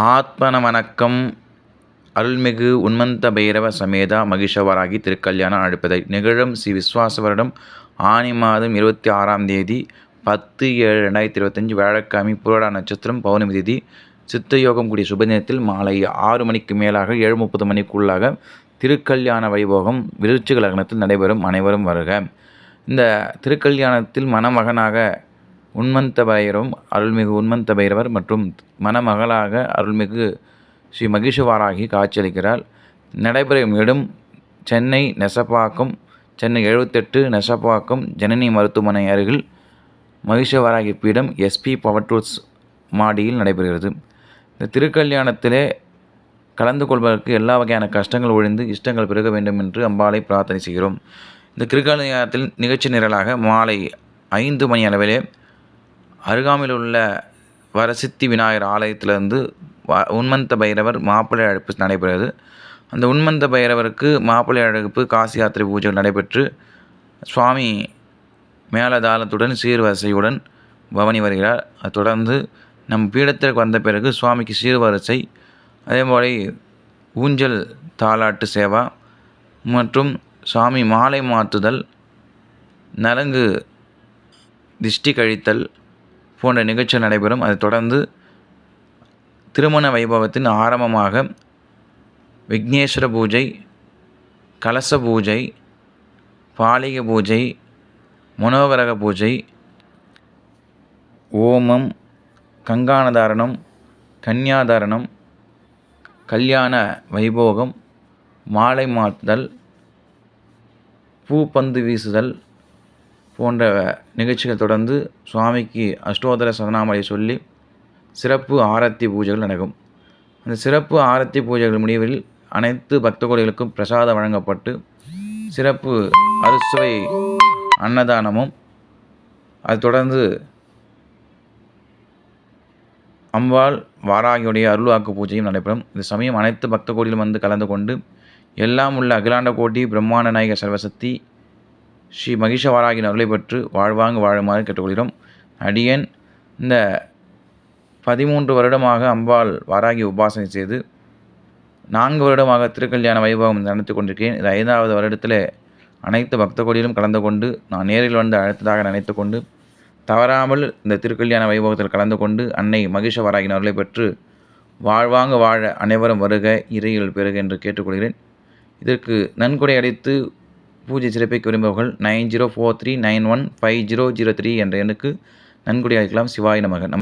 ஆத்மன வணக்கம் அருள்மிகு உன்மந்த பைரவ சமேதா மகிஷவராகி திருக்கல்யாணம் அழைப்பதை நிகழும் ஸ்ரீ விஸ்வாச வருடம் ஆனி மாதம் இருபத்தி ஆறாம் தேதி பத்து ஏழு ரெண்டாயிரத்தி இருபத்தஞ்சி வியாழக்கிழமை புரோடா நட்சத்திரம் பௌர்ணமி தேதி சித்த யோகம் கூடிய சுப நேரத்தில் மாலை ஆறு மணிக்கு மேலாக ஏழு முப்பது மணிக்குள்ளாக திருக்கல்யாண வைபோகம் விருச்சிக லக்னத்தில் நடைபெறும் அனைவரும் வருக. இந்த திருக்கல்யாணத்தில் மணமகனாக உன்மந்த பைரவம் அருள்மிகு உன்மந்த பைரவர் மற்றும் மணமகளாக அருள்மிகு ஸ்ரீ மகிஷவாராகி காட்சியளிக்கிறார். நடைபெறும் இடம் சென்னை நெசப்பாக்கம் சென்னை எழுபத்தெட்டு நெசப்பாக்கம் ஜனனி மருத்துவமனை அருகில் மகிஷவாராகி பீடம் எஸ்பி பவர் டூல்ஸ் மாடியில் நடைபெறுகிறது. இந்த திருக்கல்யாணத்திலே கலந்து கொள்வதற்கு எல்லா வகையான கஷ்டங்கள் ஒழிந்து இஷ்டங்கள் பெருக வேண்டும் என்று அம்பாளை பிரார்த்தனை செய்கிறோம். இந்த திருக்கல்யாணத்தில் நிகழ்ச்சி நிரலாக மாலை ஐந்து மணி அளவிலே அருகாமையில் உள்ள வரசித்தி விநாயகர் ஆலயத்திலிருந்து வ உன்மந்த பைரவர் மாப்பிள்ளை அழைப்பு நடைபெறுகிறது அந்த உன்மந்த பைரவருக்கு மாப்பிள்ளை அழைப்பு காசி யாத்திரை பூஜைகள் நடைபெற்று சுவாமி மேலதாளத்துடன் சீர்வரிசையுடன் பவனி வருகிறார். அதை தொடர்ந்து நம் பீடத்திற்கு வந்த பிறகு சுவாமிக்கு சீர்வரிசை அதே போல் ஊஞ்சல் தாளாட்டு சேவா மற்றும் சுவாமி மாலை மாற்றுதல் நலங்கு திஷ்டி கழித்தல் போன்ற நிகழ்ச்சிகள் நடைபெறும். அதைத் தொடர்ந்து திருமண வைபவத்தின் ஆரம்பமாக விக்னேஸ்வர பூஜை கலச பூஜை பாலிக பூஜை மனோகரக பூஜை ஓமம் கங்கானதாரணம் கன்னியாதாரணம் கல்யாண வைபோகம் மாலை மாற்றுதல் பூப்பந்து வீசுதல் போன்ற நிகழ்ச்சிகள் தொடர்ந்து சுவாமிக்கு அஷ்டோதர சரணாமலை சொல்லி சிறப்பு ஆரத்தி பூஜைகள் நடக்கும். அந்த சிறப்பு ஆரத்தி பூஜைகள் முடிவில் அனைத்து பக்த கோடிகளுக்கும் பிரசாதம் வழங்கப்பட்டு சிறப்பு அறுசுவை அன்னதானமும் அது தொடர்ந்து அம்பாள் வாராகியுடைய அருள்வாக்கு பூஜையும் நடைபெறும். இந்த சமயம் அனைத்து பக்த கோடியிலும் வந்து கலந்து கொண்டு எல்லாம் உள்ள அகிலாண்ட கோட்டி பிரம்மாண்ட நாயக சர்வசக்தி ஸ்ரீ மகிஷவாராகின் அருளை பெற்று வாழ்வாங்கு வாழுமாறு கேட்டுக்கொள்கிறோம். அடியன் இந்த பதிமூன்று வருடமாக அம்பாள் வாராகி உபாசனை செய்து நான்கு வருடமாக திருக்கல்யாண வைபவம் நடத்தி கொண்டிருக்கேன் இது ஐந்தாவது வருடத்தில் அனைத்து பக்த கோடியிலும் கலந்து கொண்டு நான் நேரில் வந்து அழைத்ததாக நினைத்து கொண்டு தவறாமல் இந்த திருக்கல்யாண வைபவத்தில் கலந்து கொண்டு அன்னை மகிஷவராகின் அருளை பெற்று வாழ்வாங்க வாழ அனைவரும் வருக இறையில் பெறுக என்று கேட்டுக்கொள்கிறேன். இதற்கு நன்கொடை அளித்து பூஜை சிறப்பிக்க விரும்பவர்கள் nine zero four three nine one five zero zero three என்ற எண்ணுக்கு நன்கொடை அளிக்கலாம் சிவாய நமக. நம்ம